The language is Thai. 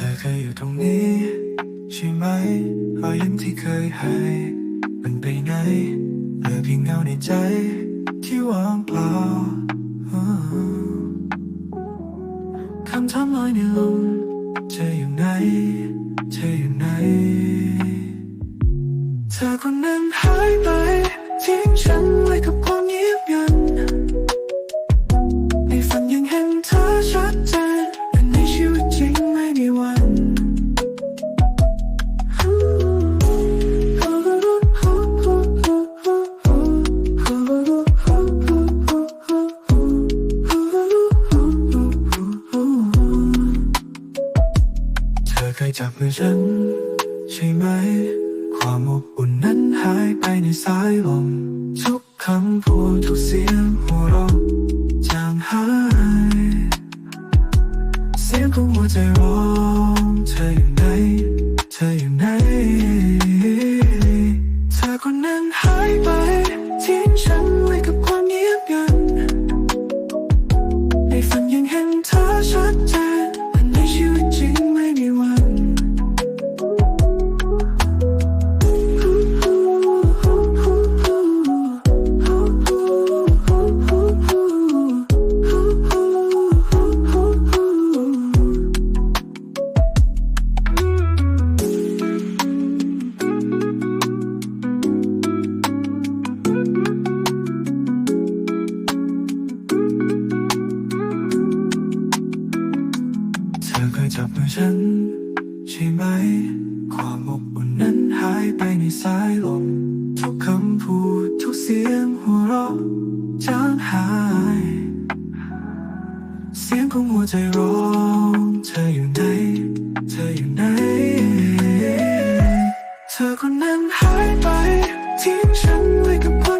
ธอเคยอยู่ตรงนี้ ใช่ไหมรอยยิ้มที่เคยให้มันไปไหนเหลือเพียงเงาในใจ ที่ว่างเปล่าคำถามลอยในลมเธออยู่ไหน เธออยู่ไหน เธอคนนั้นหายไป เคยจับมือฉัน ใช่ไหม ความอบอุ่นนั้นหายไปในสายลม ทุกคำพูดทุกเสียงหัวเราะจางหาย เสียงของหัวใจร้อ จับมือฉัน ใช่ไหม ความอบอุ่นนั้นหายไปในสายลม ทุกคำพูดทุกเสียงหัวเราะจางหาย เสียงของหัวใจร้อง เธออยู่ไหน เธออยู่ไหน เธอคนนั้นหายไปทิ้งฉันไว้กับคน